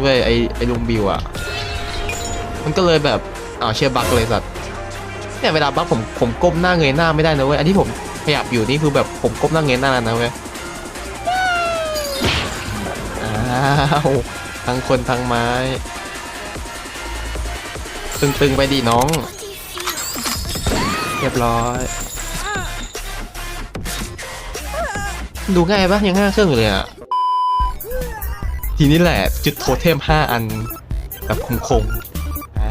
เว้ยไอ้ไอ้ลุงบิวอะ มันก็เลยแบบอ้าวเชียร์บักเลยสัตว์เนี่ยเวลาบักผมผมก้มหน้าเงยหน้าไม่ได้นะเว้ยอันที่ผมขยับอยู่นี่คือแบบผมก้มหน้าเงยหน้าแล้วนะเว้ยอ้าวทั้งคนทั้งไม้ ตึงๆไปดิน้อง เรียบร้อย ดูง่ายปะยังห้าเครื่องอยู่เลยอะ ทีนี้แหละจุดโทเทมห้าอันแบบคมๆอ่า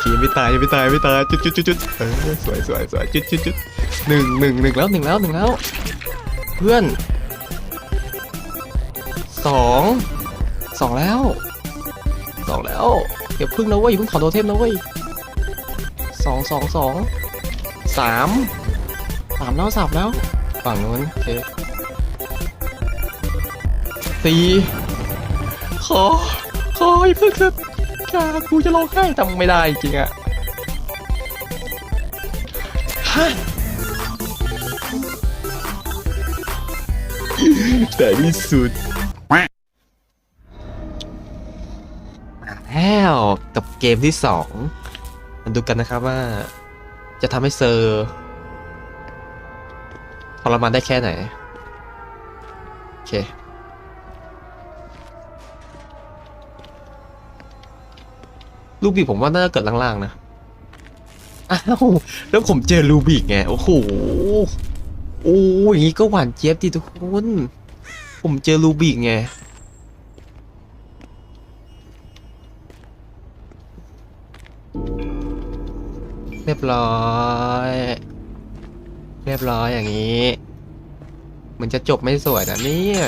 ทีไม่ตายไม่ตายไม่ตายจุดจุดจุดจุดเออสวยสวยสวยจุดจุดจุดหนึ่งหนึ่งหนึ่งแล้วหนึ่งแล้วหนึ่งแล้ว เพื่อนสองสองแล้วสองแล้วอย่าพึ่งนะเว้ยอย่าพึ่งถอโทเทมนะเว้ยสองสองสองสามสามแล้วสามแล้วฝั่งนู้นโอเค สี่ขอ ขอให้เพิ่งเถอะกากูจะร้องไห้ทำไม่ได้จริงอะฮะแต่ที่สุดมาแล้วกับเกมที่สองมาดูกันนะครับว่า จะทำให้เซอร์ทรมานได้แค่ไหน โอเค ลูบิกผมว่าน่าจะเกิดล่างๆนะ อ้าว แล้วผมเจอลูบิกไง โอ้โห โอ้ยอย่างนี้ก็หวานเจี๊ยบดีทุกคน ผมเจอลูบิกไง เรียบร้อย เรียบร้อยอย่างนี้มือนจะจบไม่สวยนะเนี่ย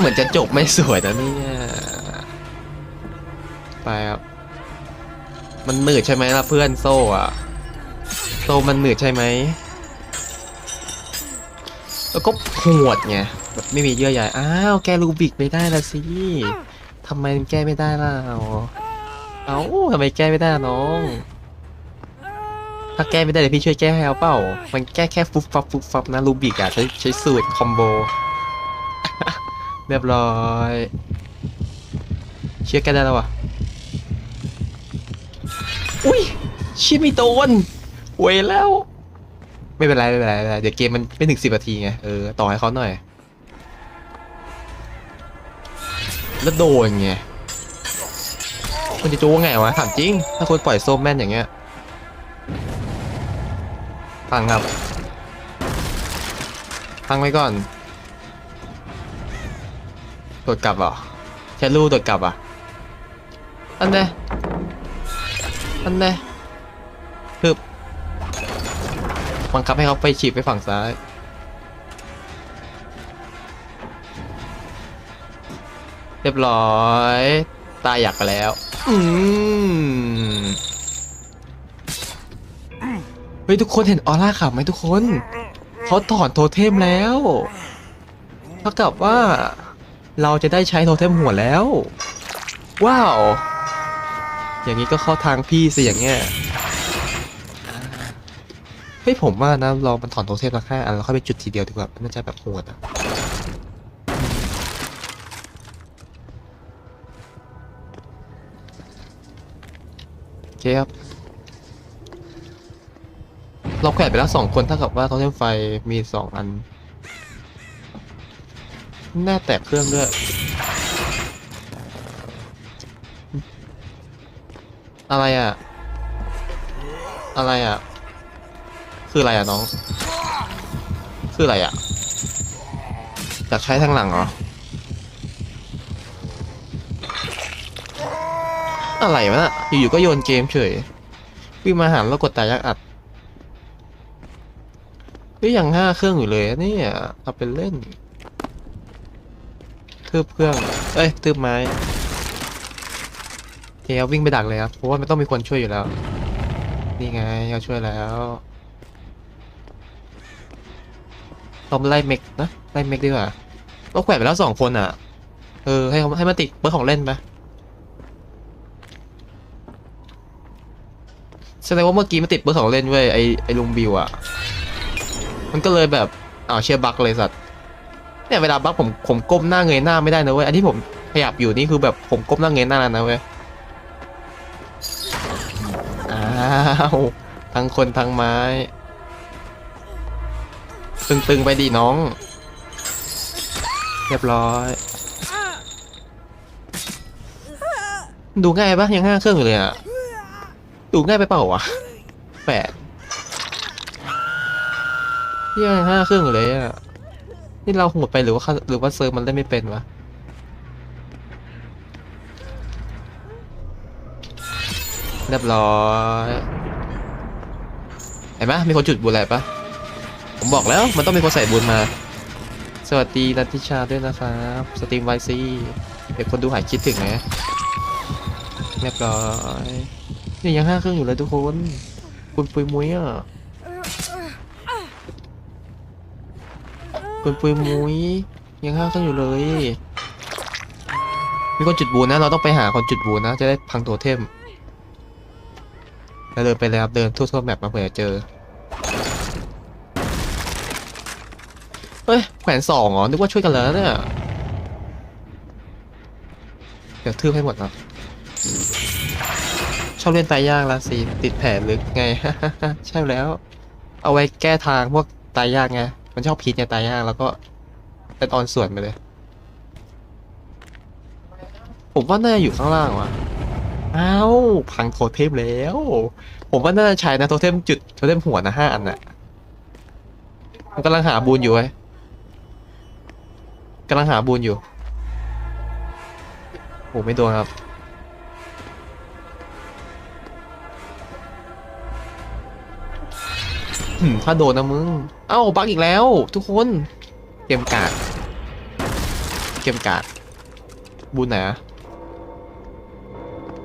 เหมือนจะจบไม่สวยนะเนี่ย ไปครับ มันหนืดใช่ไหมล่ะเพื่อนโซ่อะโซ่มันหนืดใช่ไหม แล้วก็หวดไงแบบไม่มีเยื่อใยอ้าวแกรูบิกไม่ได้ละสิทำไมแก้ไม่ได้ล่ะเอ้าทำไมแก้ไม่ได้น้อง ถ้าแก้ไม่ได้เดี๋ยวพี่ช่วยแก้ให้เอาเปล่า มันแก้แค่ฟุบฟับฟุบฟับนะรูบิกอะใช้ใช้สูตรคอมโบ เรียบร้อยเชื่อแกได้แล้ววะอุ้ยชี่ยไม่โดนเวยแล้ว ไม่เป็นไรไม่เป็นไรเดี๋ยวเกมมันไม่ถึงสิบนาทีไงเออต่อให้เขาหน่อย แล้วโดนไงมันจะจูว่าไงวะถามจริง ถ้าคนปล่อยโซมแม่นอย่างเงี้ยพังครับพังไว้ก่อน ตรวจกลับเหรอแค่รูตรวจกลับอะอันเน่อันเน่ฮึบบังคับให้เขาไปฉีบไปฝั่งซ้ายเรียบร้อย ตายอยากไปแล้ว อืมเฮ้ยทุกคนเห็นออร่าขาวไหมทุกคน เขาถอนโทเทมแล้ว เท่ากับว่า เราจะได้ใช้โทเทมหัวแล้ว ว้าว อย่างนี้ก็เข้าทางพี่สิอย่างเงี้ยเฮ้ยผมว่านะลองมันถอนโทเทมละแค่อันแล้วค่อยไปจุดทีเดียวดีกว่ามันน่าจะแบบโหดอะโอเคครับ เราแขวนไปแล้วสองคนเท่ากับว่าโทเทมไฟมีสองอัน แน่าแตกเครื่องด้วยอะไรอะ อะไรอะ คืออะไรอะน้อง คืออะไรอะอยากใช้ทางหลังเหรอ อะไรวะน่ะอยู่ๆก็โยนเกมเฉยวิ่งมาหาแล้วกดตายักอัดเฮ้ยยังห้าเครื่องอยู่เลยนี่เอาเป็นเล่น ทืบเครื่อง เอ้ยทืบไม้เคเอาวิ่งไปดักเลยครับเพราะว่าไม่ต้องมีคนช่วยอยู่แล้ว นี่ไงเขาช่วยแล้วเราไล่เมกนะไล่เมกดีกว่าเราแขวนไปแล้วสองคนอะ เออให้ให้มาติดเบอร์ของเล่นไปแสดงว่าเมื่อกี้มันติดเบอร์ของเล่นเว้ยไอไอลุงบิวอะมันก็เลยแบบอ้าวเชียบักเลยสัตว์ เนี่ยเวลาบักผมผมก้มหน้าเงยหน้าไม่ได้นะเว้ยอันที่ผมขยับอยู่นี่คือแบบผมก้มหน้าเงยหน้าแล้วนะเว้ยอ้าวทั้งคนทั้งไม้ ตึงๆไปดิน้อง เรียบร้อย ดูง่ายปะยังห้าเครื่องอยู่เลยอะดูง่ายไปเปล่าวะแปดยังห้าเครื่องอยู่เลยอะ นี่เราโหดไปหรือว่าหรือว่าเซิร์ฟมันเล่นไม่เป็นวะเรียบร้อยเห็นปะมีคนจุดบุญอะไรปะผมบอกแล้วมันต้องมีคนใส่บุญมา สวัสดีนัทธิชาด้วยนะครับสตรีมไวซี่เด็กคนดูหายคิดถึงไหมเรียบร้อยนี่ยังห้าเครื่องอยู่เลยทุกคน คุณปุยมุ้ยอะ คุณปุยมุ้ยยังห้าเครื่อยู่เลย มีคนจุดบูนนะ เราต้องไปหาคนจุดบูนนะจะได้พังตัวเทมแล้วเดินไปเลยครับเดินทั่วๆแมปมาเผื่อเจอ เฮ้ยแขวนสองเหรอนึกว่าช่วยกันแล้วเนี่ยเดี๋ยวทืบให้หมดนะชอบเล่นตายยากละสิติดแผลลึกไง ใช่แล้ว เอาไว้แก้ทางพวกตายยากไง มันชอบพิษไงตายยากแล้วก็เป็นออนส่วนไปเลย ผมว่าน่าจะอยู่ข้างล่างว่ะอ้าวพังโทเทมแล้ว ผมว่าน่าจะใช้นะโทเทมจุดโทเทมหัวนะห้าอันน่ะมันกำลังหาบูนอยู่ไว้กำลังหาบูนอยู่โอ้ไม่โดนครับ ถ้าโดนนะมึง เอ้าบักอีกแล้ว ทุกคน เกมกาดเกมกาดบูนไหนอะ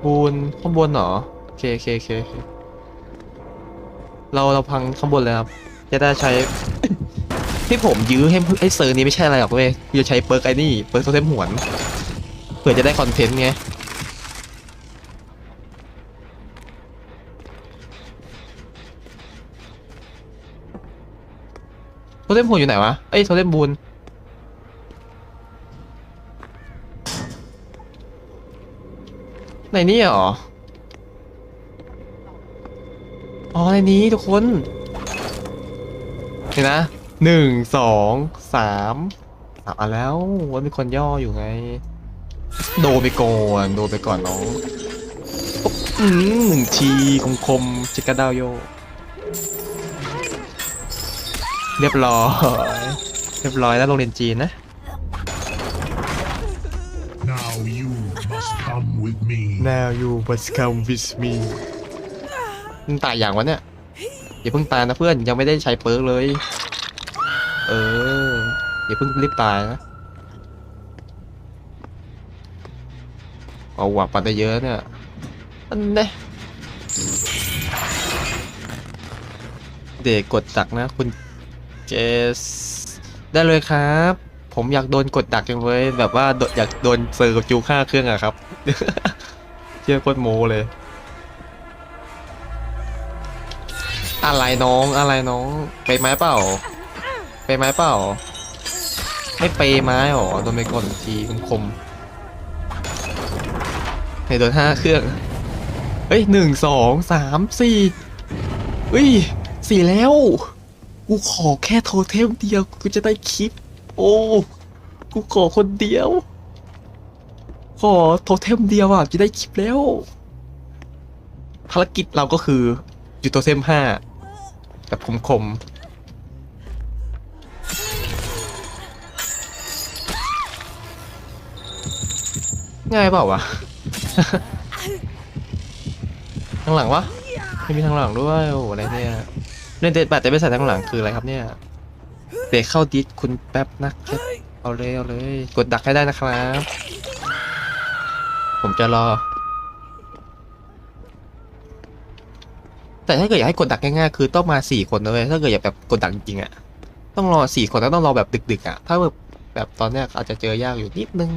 บูนข้างบนเหรอโอเคโอเคโอเคเราเราพังข้างบนเลยครับ จะได้ใช้ ที่ผมยื้อให้ไอ้เซอร์นี้ไม่ใช่อะไรหรอกเว้ยจะใช้เปิร์กไอ้นี่ เปิร์กโทเทมหวน เผื่อจะได้คอนเทนต์ไง เทมหวนอยู่ไหนวะ เอ้ยโทเทมบูนในนี่เหรอ อ๋อในนี้ทุกคน เห็นนะหนึ่งสองสามสามอันแล้วว่ามีคนย่ออยู่ไง โดไปก่อนโดไปก่อนน้องอืมหนึ่งทีคมคมๆจิกกระดาวโย เรียบร้อย เรียบร้อยแล้วโรงเรียนจีนนะ Now you must come with me. Now you must come with me มึงตายอย่างวะเนี่ยอย่าเพิ่งตายนะเพื่อนยังไม่ได้ใช้เปิร์กเลย เอออย่าเพิ่งรีบตายนะเอาว่ะปัดได้เยอะเนี่ยอันเนี้เด็กกดดักนะ คุณ เจสได้เลยครับ ผมอยากโดนกดดักจังเลยแบบว่าโดอยากโดนเซอร์กับจูฆ่าเครื่องอะครับ เชื่อโคตรโมเลย อะไรน้องอะไรน้องไปไม้เปล่า ไปไม้เปล่า ไม่ไปไม้หรอโดนไปก่อนทีคมคมให้โดนห้าเครื่อง เฮ้ยหนึ่งสองสามสี่เฮ้ยสี่แล้ว กูขอแค่โทเทมเดียว กูจะได้คลิป โอ้ กูขอคนเดียว ขอโทเทมเดียวอะจะได้คลิปแล้ว ภารกิจเราก็คืออยู่โทเทมห้าแบบคมคมง่ายเปล่าวะ ทางหลังวะ ไม่มีทางหลังด้วย โอ้อะไรเนี่ย เล่นเดบัตแต่ไม่ใส่ทางหลังคืออะไรครับเนี่ยเด็กเข้าดิสคุณแป๊บนะแค่เอาเลยเอาเลย กดดักให้ได้นะครับ ผมจะรอ แต่ถ้าเกิดอยากให้กดดักง่ายๆคือต้องมาสี่คนนะเลยถ้าเกิดอยากแบบกดดักจริงๆอะต้องรอสี่คนแล้วต้องรอแบบดึกๆอะถ้าแบบแบบตอนเนี้ยอาจจะเจอยากอยู่นิดนึง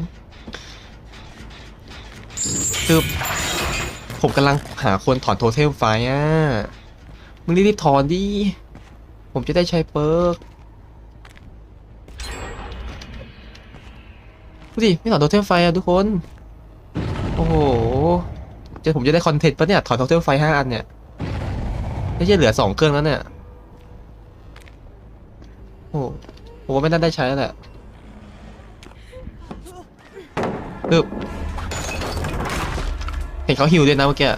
คือผมกำลังหาคนถอนโทเทมไฟอะ มึงรีบถอนดิ ผมจะได้ใช้เปิร์กดูสิไม่ถอนโทเทมไฟอะทุกคน โอ้โห จะผมจะได้คอนเทนต์ปะเนี่ย ถอนโทเทมไฟห้าอันเนี่ย ไม่ใช่เหลือสองเครื่องแล้วเนี่ย โอ้ผมว่ไม่ได้ได้ใช้แล้วแหละดึบเห็นเขาหิวด้วยนะเมื่อกี้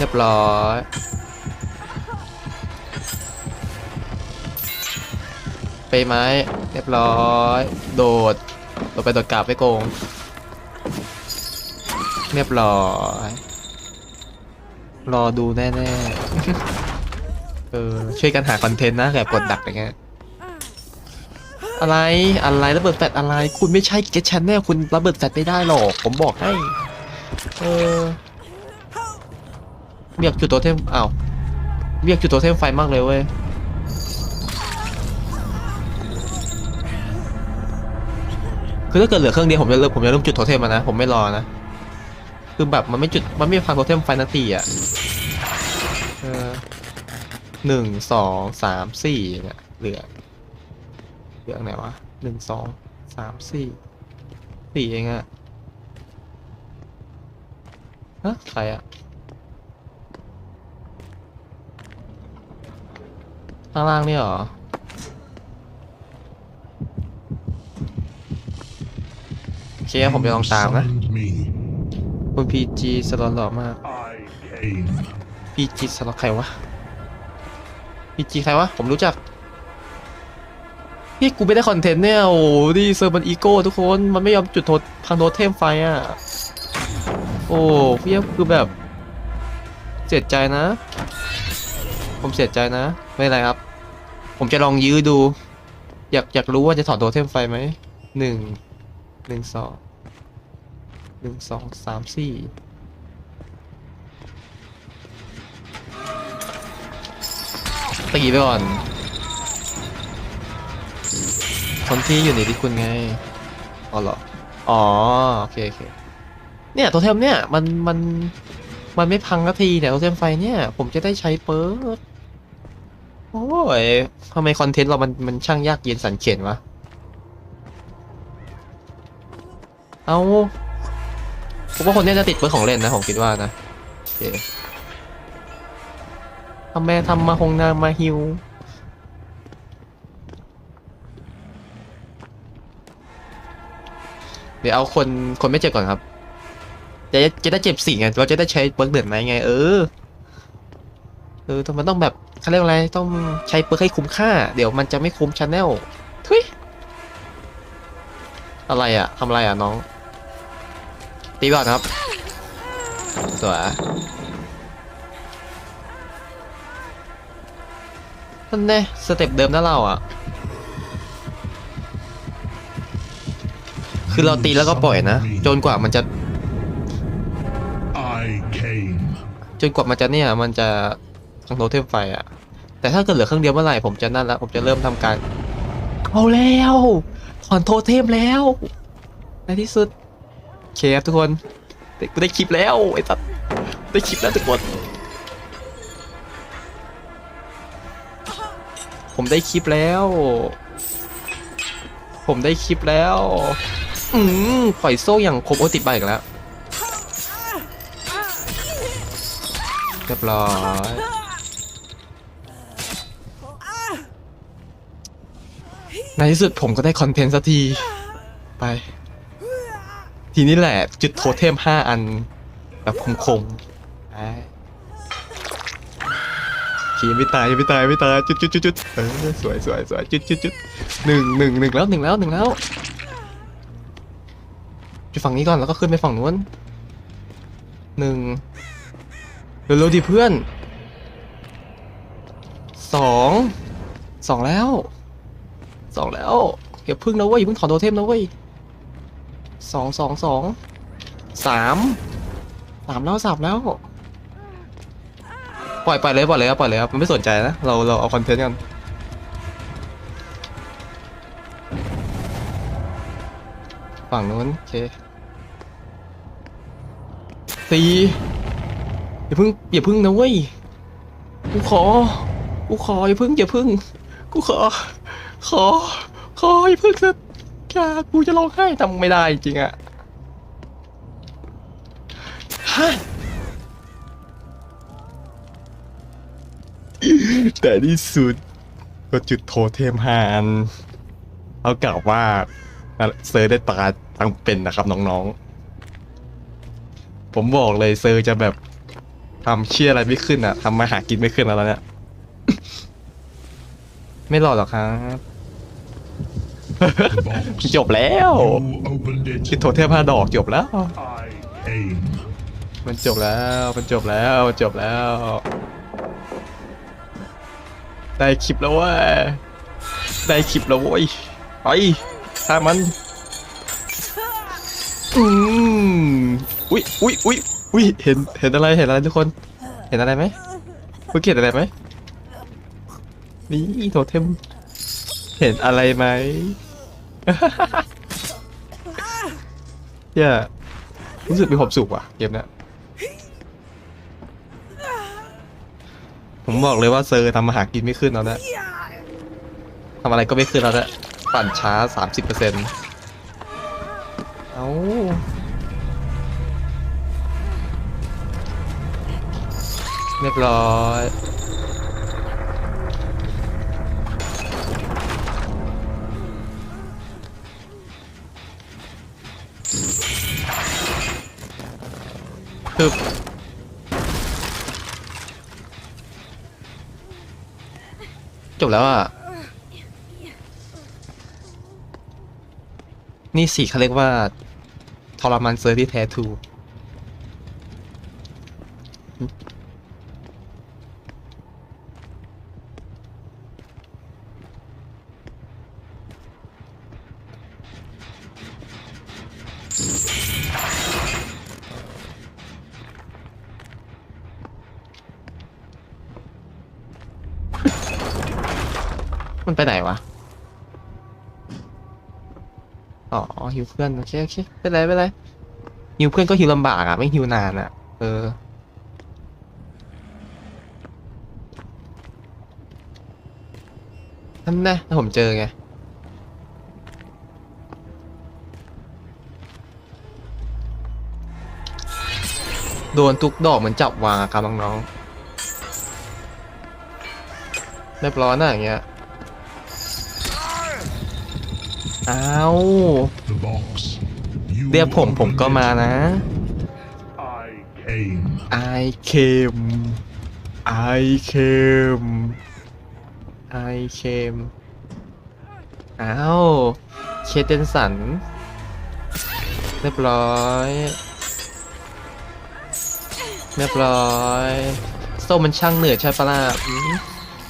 เรียบร้อยไปไหมเรียบร้อย โดด โดดไปโดดกลับไปโกง เรียบร้อย รอดูแน่ๆ เออ ช่วยกันหาคอนเทนต์นะแบบกดดักอย่างเงี้ย อะไร อะไรระเบิดแฟลชอะไร คุณไม่ใช่เก t ช h นแนลคุณระเบิดแฟลชไม่ได้หรอก ผมบอกให้ เออ เรียกจุดโทเทมอ้าวเรียกจุดโทเทมไฟมากเลยเว้ยคือถ้าเกิดเหลือเครื่องเดียวผมจะเริ่มผมจะเริ่มจุดโทเทมมานะ ผมไม่รอนะ คือแบบมันไม่จุดมันไม่พังโทเทมไฟนาทีอะเออหนึ่งสองสามสี่เนี่ยเหลือเหลือไหนวะหนึ่งสองสามสี่สี่เองอะฮะใครอะ ข้างล่างนี่หรอ โอเคผมจะลองตามนะคุณพีจีสลอตหล่อมากพีจีสล็อตใครวะพีจีใครวะ ผมรู้จักพี่กูไม่ได้คอนเทนต์เนี่ย โอ้โหนี่เซอร์มันอีโก้ทุกคน มันไม่ยอมจุดโทษพังโทษเทมไฟอะ โอ้พี่คือแบบเสียใจนะ ผมเสียใจนะ ไม่เป็นไรครับ ผมจะลองยื้อดู อยากอยากรู้ว่าจะถอนโทเทมไฟไหม หนึ่ง หนึ่งสอง หนึ่งสองสามสี่ตีไปก่อน คนที่อยู่ในที่คุณไง อ๋อเหรอ อ๋อ โอเคโอเค เนี่ยโทเทมเนี่ย มัน มัน มันไม่พังนาทีเนี่ยโทเทมไฟเนี่ย ผมจะได้ใช้เปิร์ โอ้ยทำไมคอนเทนต์เรามันมันช่างยากเย็นสันเข็นวะ เอาผมว่าคนเนี้ยจะติดเปิร์ของเล่นนะผมคิดว่านะโอเคทำไมทำมาคงนามาฮิวเดี๋ยวเอาคนคนไม่เจ็บก่อนครับ จะจะได้เจ็บสี่ไงเราจะได้ใช้เปิร์กเดือดไหมไง เออ เออต้องมันต้องแบบ เขาเรียกอะไรต้องใช้เปิร์กให้คุ้มค่า เดี๋ยวมันจะไม่คุ้มชาแนลทุยอะไรอะทำอะไรอะน้อง ตีก่อนครับสวยนั่นแน่สเต็ปเดิมนะเราอะคือเราตีแล้วก็ปล่อยนะ จนกว่ามันจะ I came. จนกว่ามันจะเนี่ยมันจะทัง โทเทมไฟอะแต่ถ้าเกิดเหลือเครื่องเดียวเมื่อไหร่ผมจะนั่นแล้วผมจะเริ่มทำการเอาแล้วถอนโทเทมแล้วในที่สุดเคฟทุกคนได้กูได้คลิปแล้วไอ้ตัดได้คลิปแล้วทุกคนผมได้คลิปแล้ว ผมได้คลิปแล้ว อืมปล่อยโซ่อย่างคมโอติดไปอีกแล้ว เรียบร้อย ในที่สุดผมก็ได้คอนเทนต์สักที ไป ทีนี้แหละ จุดโทเทมห้าอัน แบบคมๆขี่ไม่ตายไม่ตายไม่ตายจุดจุดจุดจุดเออสวยสวยสวยจุดจุดจุดหนึ่งหนึ่งหนึ่งแล้วหนึ่งแล้วหนึ่งแล้วจุดฝั่งนี้ก่อนแล้วก็ขึ้นไปฝั่งนู้นหนึ่งเร็วๆดิเพื่อนสองสองแล้ว องแล้วอย่าพึ่งนะเว้ยอย่าพึ่งถอนโทเทมนะเว้ยสองสองสองสามสามแล้วสามแล้ว ปล่อยปล่อยเลยปล่อยเลยครับปล่อยเลยครับมันไม่สนใจนะเราเราเอาคอนเทนต์กันฝั่งนู้นโอเคสี่อย่าพึ่งอย่าพึ่งนะเว้ยกูขอ กูขออย่าพึ่งอย่าพึ่งกูขอ ขอคอยเพิ่งจะกากูจะร้องไห้ทำไม่ได้จริงอะฮะแต่ที่สุดก็จุดโทเทมฮานเอากล่าวว่าเซอร์ได้ตาตั้งเป็นนะครับน้องๆ ผมบอกเลยเซอร์จะแบบทำเชี่ยอะไรไม่ขึ้นอะทำมาหากินไม่ขึ้นแล้วเนี่ย ไม่รอดหรอกครับ จบแล้ว You opened จุดโทเทมห้าดอกจบแล้ว มันจบแล้วมันจบแล้วมันจบแล้ว ได้คลิปแล้วว้ยได้คลิปแล้วเว้ยไปฆ่ามันอืมอุ้ยอุ้ยอุ้ยอุ้ยเห็นเห็นอะไรเห็นอะไรทุกคน เห็นอะไรไหมเมื่อกี้เห็นอะไรไหมนี่โทเทมเห็นอะไรไหม เหี้ย่รู้สึกมีความสุขว่ะเกมเนี้ยผมบอกเลยว่าเซอร์ทำมาหากินไม่ขึ้นแล้วนะทำอะไรก็ไม่ขึ้นแล้วนะปั่นช้าสามสิบเปอร์เซ็นต์เอาเรียบร้อย คือจบแล้วอะ นี่สิเขาเรียกว่า ทรมานเซอร์ที่แท้ทู มันไปไหนวะ อ๋อฮิวเพื่อนโอเคโอเคไม่เป็นไรไม่เป็นไรฮิวเพื่อนก็ฮิวลำบากอะ ไม่ฮิวนานอะ เออนั่นแน่ถ้าผมเจอไงโดนทุกดอกเหมือนจับวางอะครับน้องๆเรียบร้อยนะอย่างเงี้ย อ้าว The box. You เรียกผมผมก็ opened มานะ it. I came. I came I came I came อ้าวเคเทนสัน เรียบร้อย เรียบร้อย โซ่มันช่างเหนื่อยใช่ปะล่ะอืม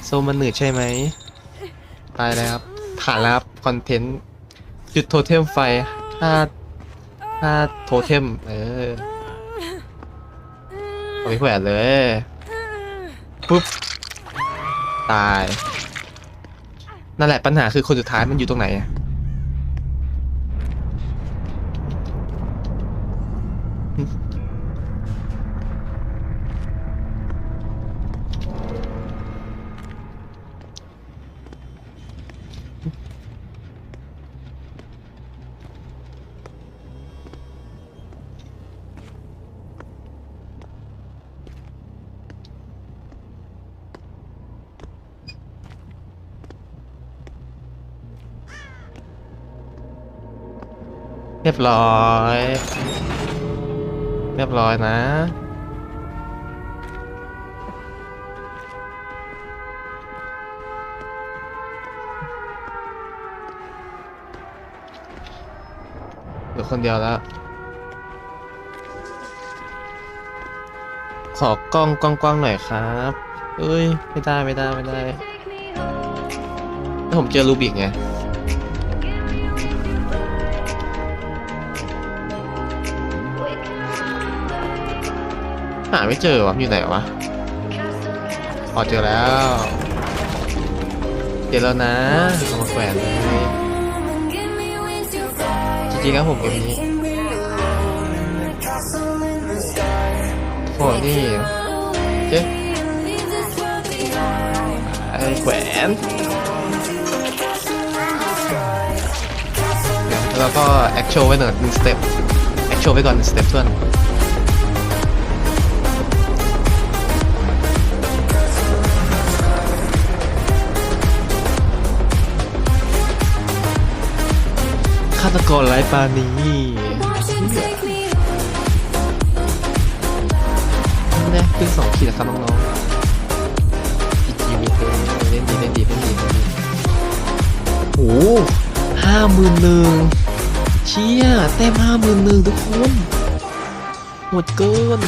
โซ่มันเหนื่อยใช่ไหม ไปแล้วครับผ่านแล้วครับ คอนเทนต์ จุดโทเทมไฟถ้าถ้าโทเทม เออเอาไปแขวนเลย ปุ๊บ ตาย นั่นแหละปัญหาคือคนสุดท้ายมันอยู่ตรงไหน เรียบร้อย เรียบร้อยนะ เหลือคนเดียวแล้ว ขอกล้องกว้างๆหน่อยครับเอ้ย ไม่ได้ไม่ได้ไม่ได้ถ้าผมเจอรูบิกไง หาไม่เจอวะอยู่ไหนวะอ๋อเจอแล้ว เจอแล้วนะเอามาแขวนเลยจริงๆครับผมเกมนี้โอ้นี่เจ๊ไอ้แขวนแล้วก็แอคโชว์ไว้หนึ่งหนึ่งสเต็ปแอคโชว์ไว้ก่อนหนึ่งสเต็ปเพื่อน ฆาตกรไร้ปาณี Watch and take me เนี่ยขึ้นสองขีดแล้วครับน้องๆจีจีมีเทนเล่นดีเล่นดีเล่นดีเล่นดีโอ้ห้าหมื่นหนึ่งเชี่ยแต้มห้าหมื่นหนึ่งทุกคน หมดเกิน